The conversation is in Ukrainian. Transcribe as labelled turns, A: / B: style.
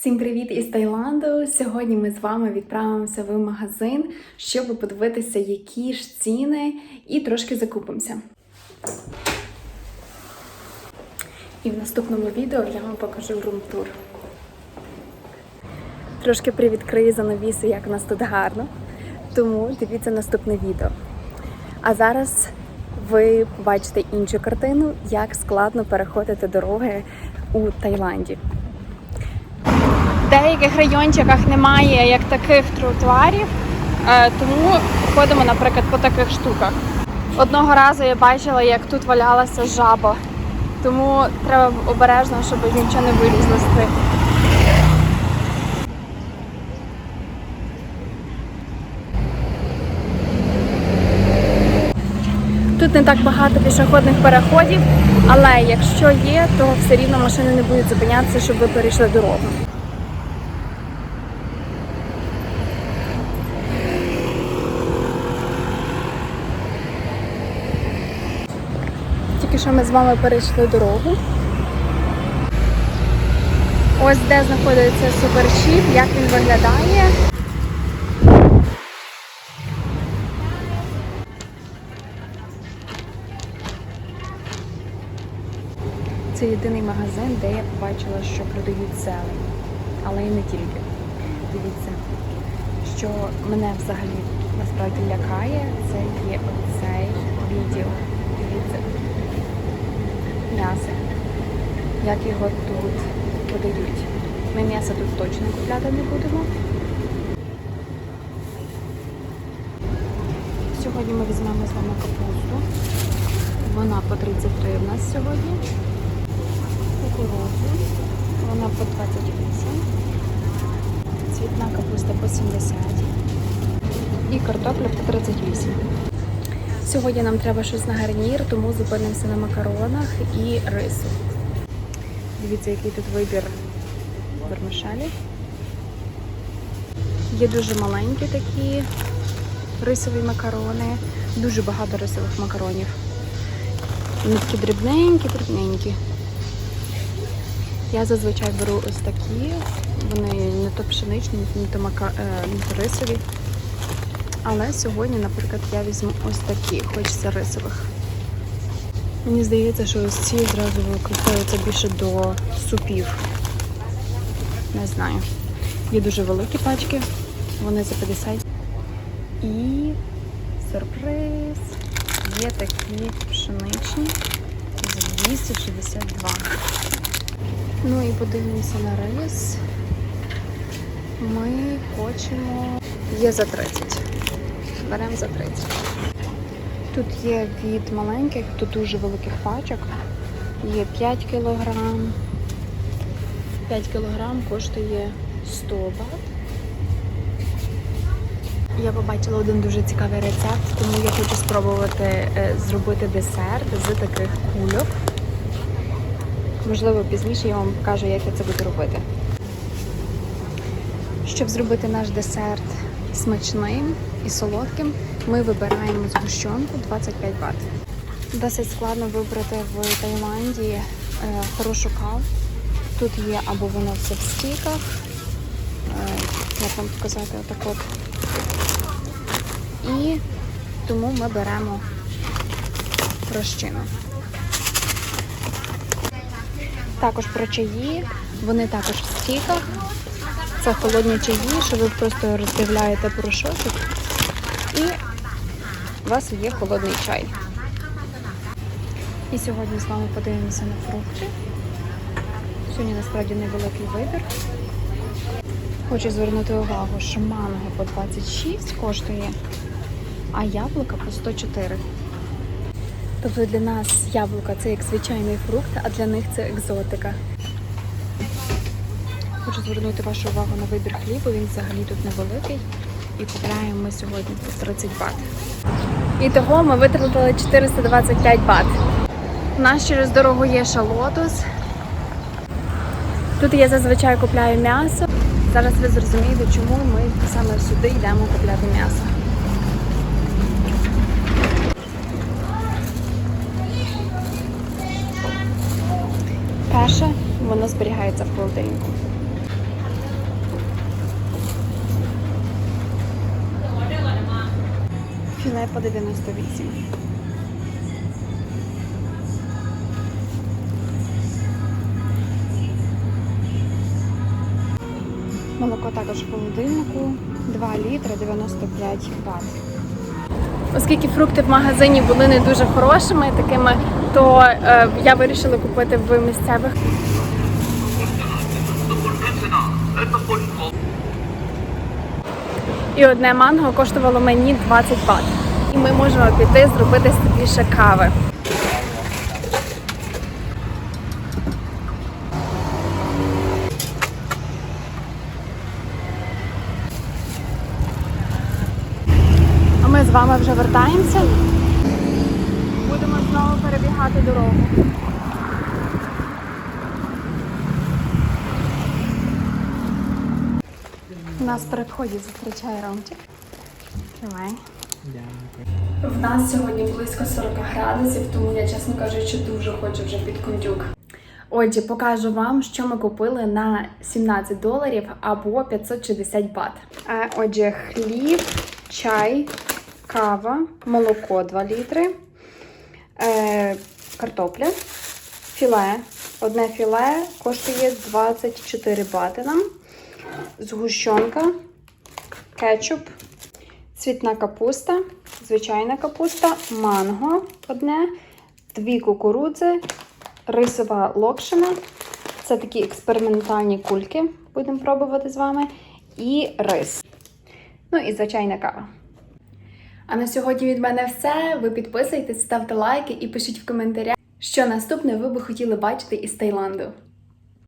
A: Всім привіт із Таїланду! Сьогодні ми з вами відправимося в магазин, щоб подивитися, які ж ціни, і трошки закупимося. І в наступному відео я вам покажу рум-тур. Трошки привідкрию занавіси, як у нас тут гарно. Тому дивіться наступне відео. А зараз ви побачите іншу картину, як складно переходити дороги у Таїланді. В деяких райончиках немає як таких тротуарів, е, тому ходимо, наприклад, по таких штуках. Одного разу я бачила, як тут валялася жаба, тому треба обережно, щоб нічого не вилізло з тих. Тут не так багато пішохідних переходів, але якщо є, то все рівно машини не будуть зупинятися, щоб ви перейшли дорогу. Тільки що ми з вами перейшли дорогу. Ось де знаходиться суперчіп, як він виглядає. Це єдиний магазин, де я побачила, що продають зелень. Але і не тільки. Дивіться, що мене взагалі насправді лякає, це є оцей відділ. Дивіться. М'ясо. Як його тут подають. Ми м'ясо тут точно купляти не будемо. Сьогодні ми візьмемо з вами капусту. Вона по 33 в нас сьогодні. По 28. Цвітна капуста по 70. І картопля по 38. Сьогодні нам треба щось на гарнір, тому зупинимося на макаронах і рису. Дивіться, який тут вибір вермишелі. Є дуже маленькі такі рисові макарони, дуже багато рисових макаронів. Вони такі дрібненькі, дрібненькі. Я зазвичай беру ось такі, вони не то пшеничні, не то, мака... е, не рисові. Але сьогодні, наприклад, я візьму ось такі, хочеться рисових. Мені здається, що ось ці зразу використовуються більше до супів. Не знаю. Є дуже великі пачки, вони за 50. І сюрприз. Є такі пшеничні за 262. Ну і подивимося на рис. Ми хочемо. Є за 30. Беремо за 30. Тут є від маленьких до дуже великих пачок. Є 5 кілограм. 5 кілограм коштує 100 бат. Я побачила один дуже цікавий рецепт, тому я хочу спробувати е, зробити десерт з таких кульок. Можливо, пізніше я вам покажу, як я це буду робити. Щоб зробити наш десерт смачним і солодким, ми вибираємо згущенку 25 бат. Досить складно вибрати в Таїланді е, хорошу каву. Тут є або воно все в стіках, е, як вам показати, отак от. І тому ми беремо розчину. Також про чаї, вони також в стіках. Це холодні чаї, що ви просто роздивляєте порошочок і у вас є холодний чай. І сьогодні з вами подивимося на фрукти. Сьогодні насправді невеликий вибір. Хочу звернути увагу, що манго по 26 коштує, а яблука по 104. Тобто для нас яблука це як звичайний фрукт, а для них це екзотика. Хочу звернути вашу увагу на вибір хлібу, він взагалі тут невеликий. І купляємо ми сьогодні по 30 бат. І того ми витратили 425 бат. У нас через дорогу є шалотус. Тут я зазвичай купляю м'ясо. Зараз ви зрозумієте, чому ми саме сюди йдемо купляти м'ясо. каша, вона зберігається в холодильнику. Філе по 98. Молоко також в холодильнику 2 літри 95 бат. Оскільки фрукти в магазині були не дуже хорошими, такими то е, я вирішила купити в місцевих. І одне манго коштувало мені 20 бат. І ми можемо піти зробити собі ще кави. А ми з вами вже вертаємося. Перебігати дорогу. Нас при вході зустрічає Ромчик. Тримай. В нас сьогодні близько 40 градусів, тому я, чесно кажучи, дуже хочу вже під кондюк. Отже, покажу вам, що ми купили на 17 доларів або 560 бат. А, отже, хліб, чай, кава, молоко 2 літри, е, картопля, філе. Одне філе коштує 24 бати нам, згущенка, кетчуп, цвітна капуста, звичайна капуста, манго. Одне, дві кукурудзи, рисова локшина. Це такі експериментальні кульки, будемо пробувати з вами, і рис. Ну і звичайна кава. А на сьогодні від мене все. Ви підписуйтесь, ставте лайки і пишіть в коментарях, що наступне ви би хотіли бачити із Таїланду.